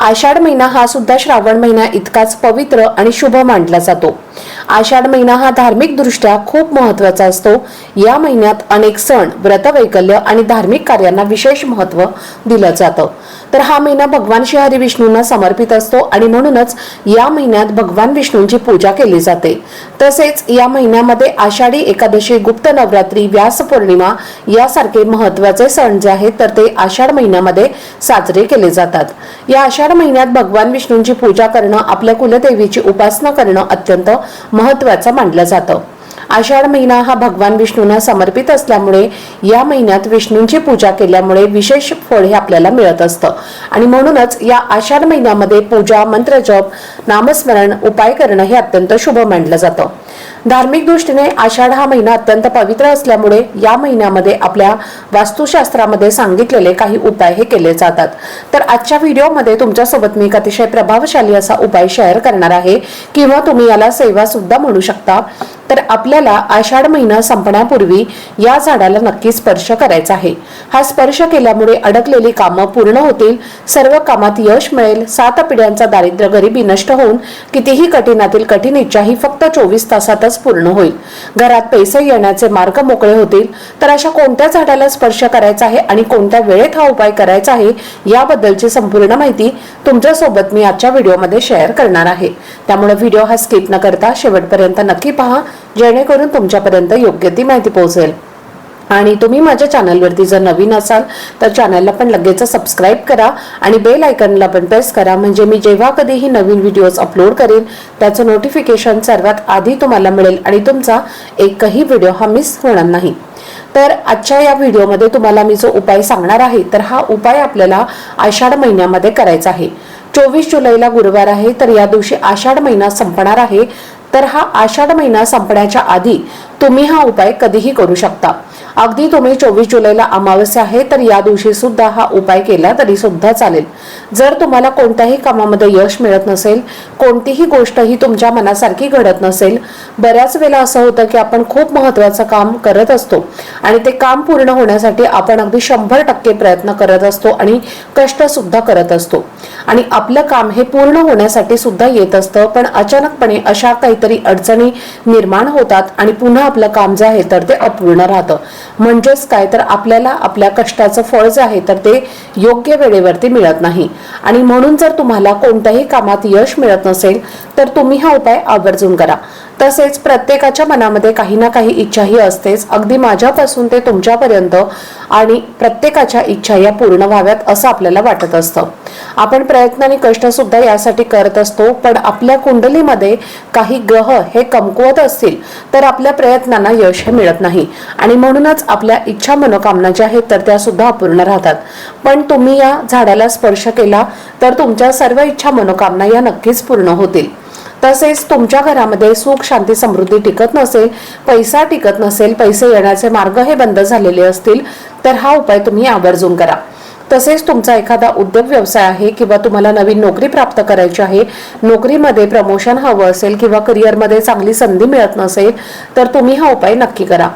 आषाढ महिना हा सुद्धा श्रावण महिना इतकाच पवित्र आणि शुभ मानला जातो. आषाढ महिना हा धार्मिक दृष्ट्या खूप महत्त्वाचा असतो. या महिन्यात अनेक सण व्रतवैकल्य आणि धार्मिक कार्यांना विशेष महत्त्व दिलं जातं. तर हा महिना भगवान श्री हरी विष्णूंना समर्पित असतो आणि म्हणूनच या महिन्यात भगवान विष्णूंची पूजा केली जाते. तसेच या महिन्यामध्ये आषाढी एकादशी गुप्त नवरात्री व्यास पौर्णिमा यासारखे महत्त्वाचे सण जे आहेत तर ते आषाढ महिन्यामध्ये साजरे केले जातात. या आषाढ महिन्यात भगवान विष्णूंची पूजा करणं आपल्या कुलदेवीची उपासना करणं अत्यंत महत्त्वाचा मानलं जातं. आषाढ महिना हा भगवान विष्णूंना समर्पित असल्यामुळे या महिन्यात विष्णूंची पूजा केल्यामुळे विशेष फळ हे आपल्याला मिळत असतं. आणि म्हणूनच या आषाढ महिन्यामध्ये पूजा मंत्रजप नामस्मरण उपाय करणं हे अत्यंत शुभ मानलं जातं. धार्मिक दृष्टीने आषाढ हा महिना अत्यंत पवित्र असल्यामुळे या महिन्यामध्ये आपल्या वास्तुशास्त्रामध्ये सांगितलेले काही उपाय हे केले जातात. तर आजच्या व्हिडिओमध्ये तुमच्यासोबत मी एक अतिशय प्रभावशाली असा उपाय शेअर करणार आहे. किंवा तुम्ही याला सेवा सुद्धा म्हणू शकता. तर आपल्याला आषाढ महिना संपण्यापूर्वी या झाडाला नक्की स्पर्श करायचा आहे. हा स्पर्श केल्यामुळे अडकलेली कामं पूर्ण होतील सर्व कामात यश मिळेल सात पिढ्यांचा दारिद्र्य गरिबी नष्ट होऊन कितीही कठीणातील कठीण इच्छा ही फक्त चोवीस तासातच पूर्ण होईल. घरात पैसे येण्याचे मार्ग मोकळे होतील तर अशा कोणत्या झाडाला स्पर्श करायचा आहे आणि कोणत्या वेळेत हा उपाय करायचा आहे याबद्दलची संपूर्ण माहिती तुमच्यासोबत मी आजच्या व्हिडिओमध्ये शेअर करणार आहे. त्यामुळे व्हिडिओ हा स्किप न करता शेवटपर्यंत नक्की पहा. जेणेकरून तुमच्यापर्यंत योग्य ती माहिती पोहोचेल. आणि तुम्ही माझ्या चॅनलवरती जर नवीन असाल तर चॅनलला पण लगेच सबस्क्राईब करा आणि बेल आयकनला पण प्रेस करा. म्हणजे मी जेव्हा कधीही नवीन व्हिडिओज अपलोड करेन त्याचं नोटिफिकेशन सर्वात आधी तुम्हाला मिळेल आणि तुमचा एकही व्हिडिओ हा मिस होणार नाही. तर आजच्या या व्हिडिओमध्ये तुम्हाला मी जो उपाय सांगणार आहे तर हा उपाय आपल्याला आषाढ महिन्यामध्ये करायचा आहे. चोवीस जुलैला गुरुवार आहे तर या दिवशी आषाढ महिना संपणार आहे. तर हा आषाढ महिना संपण्याच्या आधी तुम्ही हा उपाय कधीही करू शकता. अगदी तुम्ही चोवीस जुलैला अमावस्या आहे तर या दिवशी सुद्धा हा उपाय केला तरी सुद्धा चालेल. जर तुम्हाला कोणत्याही कामामध्ये यश मिळत नसेल कोणतीही गोष्ट ही तुमच्या मनासारखी घडत नसेल बऱ्याच वेळेला असं होतं की आपण खूप महत्वाचं काम करत असतो आणि ते काम पूर्ण होण्यासाठी आपण अगदी शंभर टक्के प्रयत्न करत असतो आणि कष्ट सुद्धा करत असतो. आणि आपलं काम हे पूर्ण होण्यासाठी सुद्धा येत असतं पण अचानकपणे अशा काहीतरी अडचणी निर्माण होतात आणि पुन्हा आपलं काम जे आहे तर ते अपूर्ण राहतं. म्हणजेच काय? तर आपल्याला आपल्या कष्टाचं फळ जे आहे तर ते योग्य वेळेवरती मिळत नाही. आणि म्हणून जर तुम्हाला कोणत्याही कामात यश मिळत नसेल तर तुम्ही हा उपाय आवर्जून करा. तसेच प्रत्येकाच्या मनामध्ये काही ना काही इच्छाही असतेच. अगदी माझ्यापासून ते तुमच्यापर्यंत आणि प्रत्येकाच्या इच्छा या पूर्ण व्हाव्यात असं आपल्याला वाटत असतं. आपण प्रयत्न आणि कष्ट सुद्धा यासाठी करत असतो पण आपल्या कुंडलीमध्ये काही ग्रह हे कमकुवत असतील तर आपल्या प्रयत्नांना यश हे मिळत नाही. आणि म्हणूनच आपल्या इच्छा मनोकामना ज्या आहेत तर त्या सुद्धा अपूर्ण राहतात. पण तुम्ही या झाडाला स्पर्श केला तर तुमच्या सर्व इच्छा मनोकामना या नक्कीच पूर्ण होतील. तसेच तुमच्या घरामध्ये सुख शांती समृद्धी टिकत नसेल पैसा टिकत नसेल पैसे येण्याचे मार्ग हे बंद झालेले असतील तर हा उपाय तुम्ही आवर्जून करा. तसेच तुमचा एखादा उद्योग व्यवसाय आहे किंवा तुम्हाला नवीन नोकरी प्राप्त करायची आहे नोकरीमध्ये प्रमोशन हवं असेल किंवा करिअरमध्ये चांगली संधी मिळत नसेल तर तुम्ही हा उपाय नक्की करा.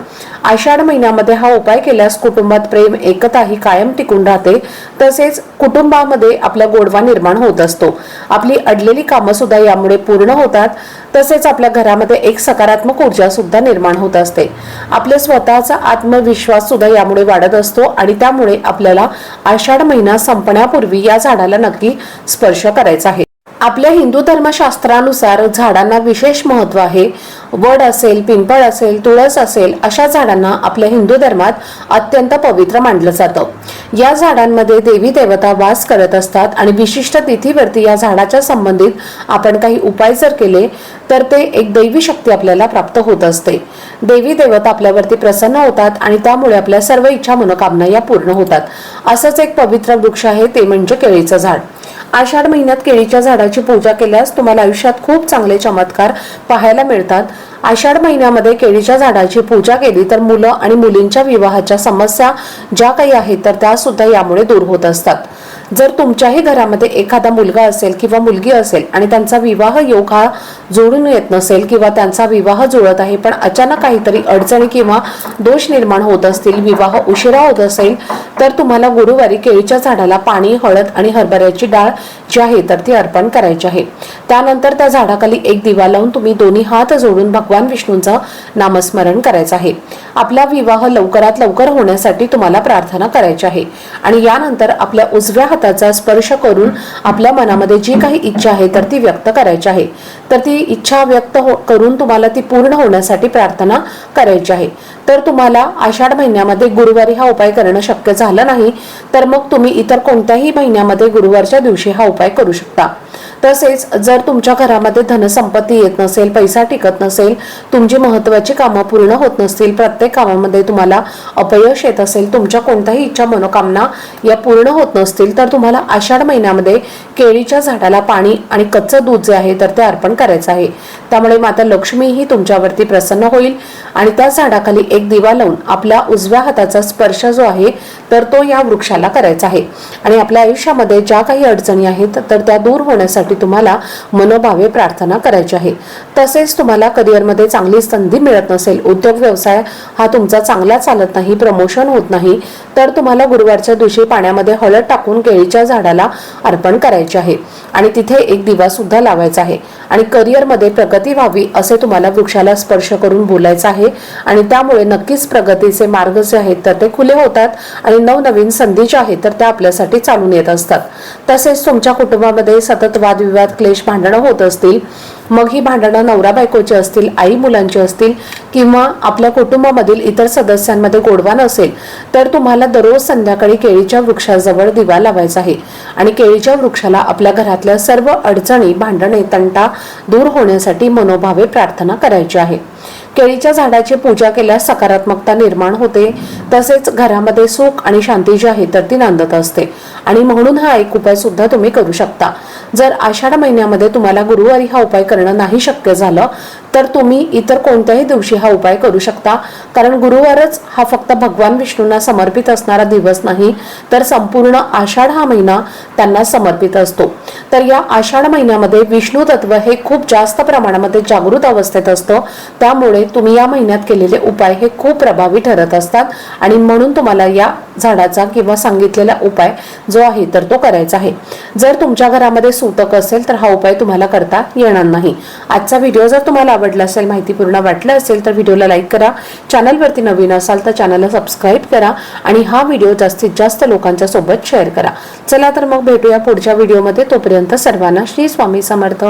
आषाढ महिन्यामध्ये हा उपाय केल्यास कुटुंबात प्रेम एकता ही कायम टिकून राहते. तसेच कुटुंबामध्ये आपला गोडवा निर्माण होत असतो. आपली अडलेली कामं सुद्धा यामुळे पूर्ण होतात. तसेच आपल्या घरामध्ये एक सकारात्मक ऊर्जा सुद्धा निर्माण होत असते. आपल्या स्वतःचा आत्मविश्वास सुद्धा यामुळे वाढत असतो आणि त्यामुळे आपल्याला आषाढ महिना संपण्यापूर्वी या झाडाला नक्की स्पर्श करायचा आहे. आपल्या हिंदू धर्मशास्त्रानुसार झाडांना विशेष महत्त्व आहे. वड असेल पिंपळ असेल तुळस असेल अशा झाडांना आपल्या हिंदू धर्मात अत्यंत पवित्र मानलं जातं. या झाडांमध्ये देवी देवता वास करत असतात आणि विशिष्ट तिथीवरती या झाडाच्या संबंधित आपण काही उपाय जर केले तर ते एक दैवी शक्ती आपल्याला प्राप्त होत असते. देवी देवता आपल्यावरती प्रसन्न होतात आणि त्यामुळे आपल्या सर्व इच्छा मनोकामना या पूर्ण होतात. असंच एक पवित्र वृक्ष आहे ते म्हणजे केळीचं झाड. आषाढ महिन्यात केळीच्या झाडाची पूजा केल्यास तुम्हाला आयुष्यात खूप चांगले चमत्कार पाहायला मिळतात. आषाढ महिन्यामध्ये केळीच्या झाडाची पूजा केली तर मुलं आणि मुलींच्या विवाहाच्या समस्या ज्या काही आहेत तर त्या सुद्धा यामुळे दूर होत असतात. जर तुमच्याही घरामध्ये एखादा मुलगा असेल किंवा मुलगी असेल आणि त्यांचा विवाह योग हा जोडून येत नसेल किंवा त्यांचा विवाह जुळत आहे पण अचानक काहीतरी अडचणी किंवा दोष निर्माण होत असतील विवाह उशिरा होत असेल तर तुम्हाला गुरुवारी केळीच्या झाडाला पाणी हळद आणि हरभऱ्याची डाळ जी आहे तर ती अर्पण करायची आहे. त्यानंतर त्या झाडाखाली एक दिवा लावून तुम्ही दोन्ही हात जोडून भगवान विष्णूंचं नामस्मरण करायचं आहे. आपला विवाह लवकरात लवकर होण्यासाठी तुम्हाला प्रार्थना करायची आहे. आणि यानंतर आपल्या उजव्या हाताचा स्पर्श करून आपल्या मनामध्ये जी काही इच्छा आहे तर ती व्यक्त करायची आहे. तर ती इच्छा व्यक्त हो- करून तुम्हाला ती पूर्ण होण्यासाठी प्रार्थना करायची आहे. तर तुम्हाला आषाढ महिन्यामध्ये गुरुवारी हा उपाय करणं शक्य झालं नाही तर मग तुम्ही इतर कोणत्याही महिन्यामध्ये गुरुवारच्या दिवशी हा उपाय करू शकता. तसेच जर तुमच्या घरामध्ये धनसंपत्ती येत नसेल पैसा टिकत नसेल तुमची महत्वाची कामं पूर्ण होत नसतील प्रत्येक कामामध्ये तुम्हाला अपयश येत असेल तुमच्या कोणत्याही इच्छा मनोकामना या पूर्ण होत नसतील तर तुम्हाला आषाढ महिन्यामध्ये केळीच्या झाडाला पाणी आणि कच्चं दूध जे आहे तर ते अर्पण करायचं आहे. त्यामुळे माता लक्ष्मी ही तुमच्यावरती प्रसन्न होईल आणि त्या झाडाखाली एक दिवा लावून आपल्या उजव्या हाताचा स्पर्श जो आहे तर तो या वृक्षाला करायचा आहे. आणि आपल्या आयुष्यामध्ये ज्या काही अडचणी आहेत तर त्या दूर होण्यासाठी तुम्हाला मनोभावे प्रार्थना करायची आहे. तसेच तुम्हाला करिअरमध्ये चांगली संधी मिळत नसेल उद्योग व्यवसाय हा तुमचा चांगला चालत नाही प्रमोशन होत नाही तर तुम्हाला गुरुवारच्या दिवशी पाण्यामध्ये हळद टाकून केळीच्या झाडाला अर्पण करायचे आहे. आणि तिथे एक दिवा सुद्धा लावायचा आहे. आणि करिअरमध्ये प्रगती व्हावी असे तुम्हाला वृक्षाला स्पर्श करून बोलायचं आहे. आणि त्यामुळे नक्कीच प्रगतीचे मार्ग जे आहेत तर ते खुले होतात आणि नवनवीन संधी ज्या आहेत तर त्या आपल्यासाठी चालून येत असतात. तसेच तुमच्या कुटुंबामध्ये सतत वाद वादविवाद क्लेश भांडणं होत असतील मग ही भांडणं नवरा बायकोची असतील आई मुलांची असतील किंवा आपल्या कुटुंबामधील इतर सदस्यांमध्ये गोडवा नसेल तर तुम्हाला दररोज संध्याकाळी केळीच्या वृक्षाजवळ दिवा लावायचा आहे. आणि केळीच्या वृक्षाला आपल्या घरातल्या सर्व अडचणी भांडणे तंटा दूर होण्यासाठी मनोभावे प्रार्थना करायची आहे. केळीच्या झाडाची पूजा केल्यास सकारात्मकता निर्माण होते. तसेच घरामध्ये सुख आणि शांती जी आहे तर ती नांदत असते. आणि म्हणून हा एक उपाय सुद्धा तुम्ही करू शकता. जर आषाढ महिन्यामध्ये तुम्हाला गुरुवारी हा उपाय करणं नाही शक्य झालं तर तुम्ही इतर कोणत्याही दिवशी हा उपाय करू शकता. कारण गुरुवारच हा फक्त भगवान विष्णूंना समर्पित असणारा दिवस नाही तर संपूर्ण आषाढ हा महिना त्यांना समर्पित असतो. तर या आषाढ महिन्यामध्ये विष्णू तत्व हे खूप जास्त प्रमाणामध्ये जागृत अवस्थेत असतं. त्यामुळे तुम्ही या महिन्यात केलेले उपाय हे खूप प्रभावी ठरत असतात. आणि म्हणून तुम्हाला या झाडाचा किंवा सांगितलेला उपाय जो आहे तर तो करायचा आहे. जर तुमच्या घरामध्ये सूतक असेल तर हा उपाय तुम्हाला करता येणार नाही. आजचा व्हिडिओ जर तुम्हाला आवडला असेल माहितीपूर्ण वाटलं असेल तर व्हिडिओला लाईक करा. चॅनलवरती नवीन असाल तर चॅनलला सबस्क्राईब करा आणि हा व्हिडिओ जास्तीत जास्त लोकांच्या सोबत शेअर करा. चला तर मग भेटूया पुढच्या व्हिडिओमध्ये. तोपर्यंत सर्वांना श्री स्वामी समर्थ.